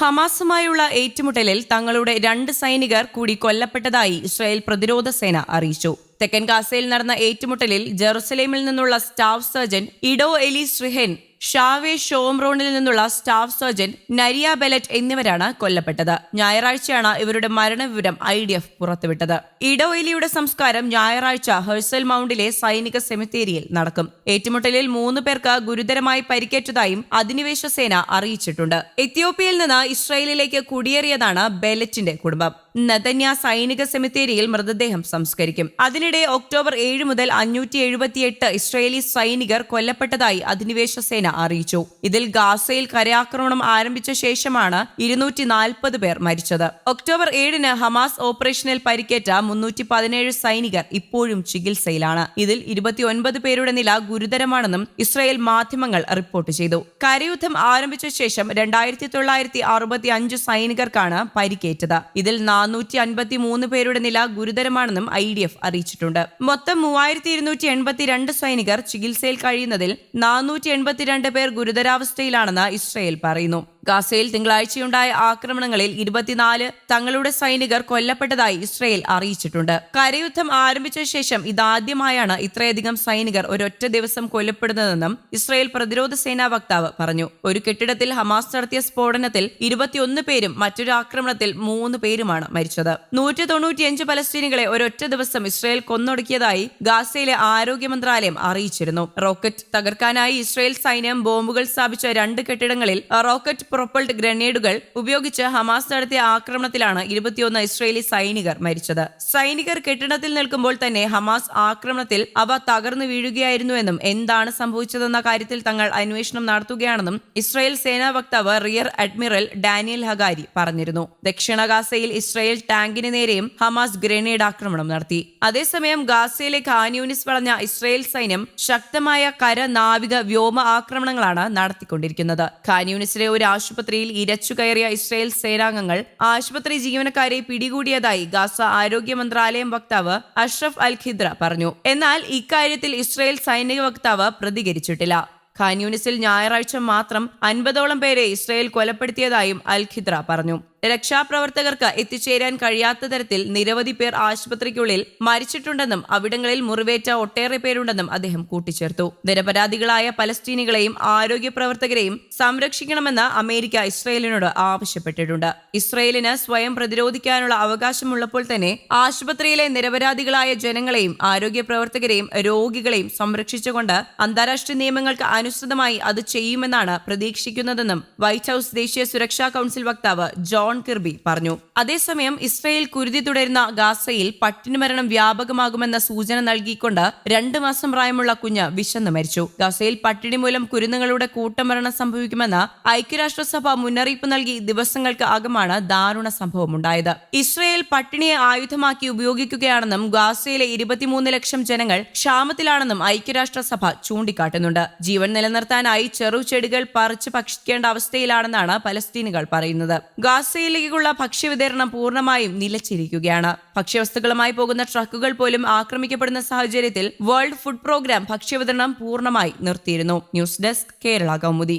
ഹമാസുമായുള്ള ഏറ്റുമുട്ടലിൽ തങ്ങളുടെ രണ്ട് സൈനികർ കൂടി കൊല്ലപ്പെട്ടതായി ഇസ്രായേൽ പ്രതിരോധ സേന അറിയിച്ചു. തെക്കൻ ഗാസയിൽ നടന്ന ഏറ്റുമുട്ടലിൽ ജെറുസലേമിൽ നിന്നുള്ള സ്റ്റാഫ് സർജൻ ഇഡോ എലി റിഹെൻ ഷാവേ ഷോംറോണിൽ നിന്നുള്ള സ്റ്റാഫ് സർജൻ നരിയ ബെലറ്റ് എന്നിവരാണ് കൊല്ലപ്പെട്ടത്. ഞായറാഴ്ചയാണ് ഇവരുടെ മരണവിവരം ഐ ഡി എഫ് പുറത്തുവിട്ടത്. ഇടവൈലിയുടെ സംസ്കാരം ഞായറാഴ്ച ഹെഴ്സൽ മൗണ്ടിലെ സൈനിക സെമിത്തേരിയിൽ നടക്കും. ഏറ്റുമുട്ടലിൽ മൂന്ന് പേർക്ക് ഗുരുതരമായി പരിക്കേറ്റതായും അധിനിവേശ സേന അറിയിച്ചിട്ടുണ്ട്. എത്യോപ്യയിൽ നിന്ന് ഇസ്രയേലിലേക്ക് കുടിയേറിയതാണ് ബെലറ്റിന്റെ കുടുംബം. നതന്യ സൈനിക സെമിത്തേരിയിൽ മൃതദേഹം സംസ്കരിക്കും. അതിനിടെ ഒക്ടോബർ ഏഴ് മുതൽ അഞ്ഞൂറ്റി എഴുപത്തിയെട്ട് ഇസ്രയേലി സൈനികർ കൊല്ലപ്പെട്ടതായി അധിനിവേശ സേന അറിയിച്ചു. ഇതിൽ ഗാസയിൽ കരയാക്രമണം ആരംഭിച്ച ശേഷമാണ് ഇരുന്നൂറ്റി നാൽപ്പത് പേർ മരിച്ചത്. ഒക്ടോബർ ഏഴിന് ഹമാസ് ഓപ്പറേഷനിൽ പരിക്കേറ്റ മുന്നൂറ്റി പതിനേഴ് സൈനികർ ഇപ്പോഴും ചികിത്സയിലാണ്. ഇതിൽ ഇരുപത്തിയൊൻപത് പേരുടെ നില ഗുരുതരമാണെന്നും ഇസ്രായേൽ മാധ്യമങ്ങൾ റിപ്പോർട്ട് ചെയ്തു. കരയുദ്ധം ആരംഭിച്ച ശേഷം രണ്ടായിരത്തി തൊള്ളായിരത്തി അറുപത്തി അഞ്ച് സൈനികർക്കാണ് പരിക്കേറ്റത്. ഇതിൽ നാനൂറ്റി അൻപത്തി മൂന്ന് പേരുടെ നില ഗുരുതരമാണെന്നും ഐ ഡി എഫ് അറിയിച്ചിട്ടുണ്ട്. മൊത്തം മൂവായിരത്തി ഇരുന്നൂറ്റി എൺപത്തിരണ്ട് സൈനികർ ചികിത്സയിൽ കഴിയുന്നതിൽ നാനൂറ്റി എൺപത്തിരണ്ട് പേർ ഗുരുതരാവസ്ഥയിലാണെന്ന് ഇസ്രയേൽ പറയുന്നു. ഗാസയിൽ തിങ്കളാഴ്ചയുണ്ടായ ആക്രമണങ്ങളിൽ ഇരുപത്തിനാല് തങ്ങളുടെ സൈനികർ കൊല്ലപ്പെട്ടതായി ഇസ്രയേൽ അറിയിച്ചിട്ടുണ്ട്. കരയുദ്ധം ആരംഭിച്ച ശേഷം ഇതാദ്യമായാണ് ഇത്രയധികം സൈനികർ ഒരൊറ്റ ദിവസം കൊല്ലപ്പെടുന്നതെന്നും ഇസ്രയേൽ പ്രതിരോധ സേനാ വക്താവ് പറഞ്ഞു. ഒരു കെട്ടിടത്തിൽ ഹമാസ് നടത്തിയ സ്ഫോടനത്തിൽ ഇരുപത്തിയൊന്ന് പേരും മറ്റൊരു ആക്രമണത്തിൽ മൂന്ന് പേരുമാണ് മരിച്ചത്. നൂറ്റി തൊണ്ണൂറ്റിയഞ്ച് പലസ്തീനികളെ ഒരൊറ്റ ദിവസം ഇസ്രയേൽ കൊന്നൊടുക്കിയതായി ഗാസയിലെ ആരോഗ്യ മന്ത്രാലയം അറിയിച്ചിരുന്നു. റോക്കറ്റ് തകർക്കാനായി ഇസ്രയേൽ സൈന്യം ബോംബുകൾ സ്ഥാപിച്ച രണ്ട് കെട്ടിടങ്ങളിൽ റോക്കറ്റ് പ്രൊപ്പൾഡ് ഗ്രനേഡുകൾ ഉപയോഗിച്ച് ഹമാസ് നടത്തിയ ആക്രമണത്തിലാണ് ഇരുപത്തിയൊന്ന് ഇസ്രയേലി സൈനികർ മരിച്ചത്. സൈനികർ കെട്ടിടത്തിൽ നിൽക്കുമ്പോൾ തന്നെ ഹമാസ് ആക്രമണത്തിൽ അവ തകർന്നു വീഴുകയായിരുന്നുവെന്നും എന്താണ് സംഭവിച്ചതെന്ന കാര്യത്തിൽ തങ്ങൾ അന്വേഷണം നടത്തുകയാണെന്നും ഇസ്രയേൽ സേനാ വക്താവ് റിയർ അഡ്മിറൽ ഡാനിയൽ ഹഗാരി പറഞ്ഞിരുന്നു. ദക്ഷിണ ഗാസയിൽ ഇസ്രയേൽ ടാങ്കിന് നേരെയും ഹമാസ് ഗ്രനേഡ് ആക്രമണം നടത്തി. അതേസമയം ഗാസയിലെ ഖാൻയൂനിസ് വളഞ്ഞ ഇസ്രയേൽ സൈന്യം ശക്തമായ കര നാവിക വ്യോമ ആക്രമണങ്ങളാണ് നടത്തിക്കൊണ്ടിരിക്കുന്നത്. ഖാൻയൂനിസിലെ ഒരു ആശുപത്രിയിൽ ഇരച്ചു കയറിയ ഇസ്രയേൽ സേനാംഗങ്ങൾ ആശുപത്രി ജീവനക്കാരെ പിടികൂടിയതായി ഗാസ ആരോഗ്യ മന്ത്രാലയം വക്താവ് അഷ്റഫ് അൽ ഖിദ്ര പറഞ്ഞു. എന്നാൽ ഇക്കാര്യത്തിൽ ഇസ്രയേൽ സൈനിക വക്താവ് പ്രതികരിച്ചിട്ടില്ല. ഖാൻ യൂണിസിൽ ഞായറാഴ്ച മാത്രം അൻപതോളം പേരെ ഇസ്രയേൽ കൊലപ്പെടുത്തിയതായും അൽ ഖിദ്ര പറഞ്ഞു. രക്ഷാപ്രവർത്തകർക്ക് എത്തിച്ചേരാൻ കഴിയാത്ത തരത്തിൽ നിരവധി പേർ ആശുപത്രിക്കുള്ളിൽ മരിച്ചിട്ടുണ്ടെന്നും അവിടങ്ങളിൽ മുറിവേറ്റ ഒട്ടേറെ പേരുണ്ടെന്നും അദ്ദേഹം കൂട്ടിച്ചേർത്തു. നിരപരാധികളായ പലസ്തീനികളെയും ആരോഗ്യ പ്രവർത്തകരെയും സംരക്ഷിക്കണമെന്ന് അമേരിക്ക ഇസ്രയേലിനോട് ആവശ്യപ്പെട്ടിട്ടുണ്ട്. ഇസ്രയേലിന് സ്വയം പ്രതിരോധിക്കാനുള്ള അവകാശമുള്ളപ്പോൾ തന്നെ ആശുപത്രിയിലെ നിരപരാധികളായ ജനങ്ങളെയും ആരോഗ്യ പ്രവർത്തകരെയും രോഗികളെയും സംരക്ഷിച്ചുകൊണ്ട് അന്താരാഷ്ട്ര നിയമങ്ങൾക്ക് അനുസൃതമായി അത് ചെയ്യുമെന്നാണ് പ്രതീക്ഷിക്കുന്നതെന്നും വൈറ്റ് ഹൌസ് ദേശീയ സുരക്ഷാ കൌൺസിൽ വക്താവ് ജോൺ കിർബി പറഞ്ഞു. അതേസമയം ഇസ്രയേൽ കുരുതി തുടരുന്ന ഗാസയിൽ പട്ടിണി മരണം വ്യാപകമാകുമെന്ന സൂചന നൽകിക്കൊണ്ട് രണ്ട് മാസം പ്രായമുള്ള കുഞ്ഞ് വിശന്ന് മരിച്ചു. ഗാസയിൽ പട്ടിണി മൂലം കുരുന്നുകളുടെ കൂട്ടമരണം സംഭവിക്കുമെന്ന് ഐക്യരാഷ്ട്രസഭ മുന്നറിയിപ്പ് നൽകി ദിവസങ്ങൾക്ക് അകമാണ് ദാരുണ സംഭവമുണ്ടായത്. ഇസ്രയേൽ പട്ടിണിയെ ആയുധമാക്കി ഉപയോഗിക്കുകയാണെന്നും ഗാസയിലെ ഇരുപത്തിമൂന്ന് ലക്ഷം ജനങ്ങൾ ക്ഷാമത്തിലാണെന്നും ഐക്യരാഷ്ട്രസഭ ചൂണ്ടിക്കാട്ടുന്നുണ്ട്. ജീവൻ നിലനിർത്താനായി ചെറുചെടികൾ പറിച്ച് ഭക്ഷിക്കേണ്ട അവസ്ഥയിലാണെന്നാണ് പലസ്തീനുകൾ പറയുന്നത്. ഗാസയിലേക്കുള്ള ഭക്ഷ്യവിതരണം പൂർണമായും നിലച്ചിരിക്കുകയാണ്. ഭക്ഷ്യവസ്തുക്കളുമായി പോകുന്ന ട്രക്കുകൾ പോലും ആക്രമിക്കപ്പെടുന്ന സാഹചര്യത്തിൽ വേൾഡ് ഫുഡ് പ്രോഗ്രാം ഭക്ഷ്യവിതരണം പൂർണമായി നിർത്തിയിരുന്നു. News desk Kerala Kaumudi.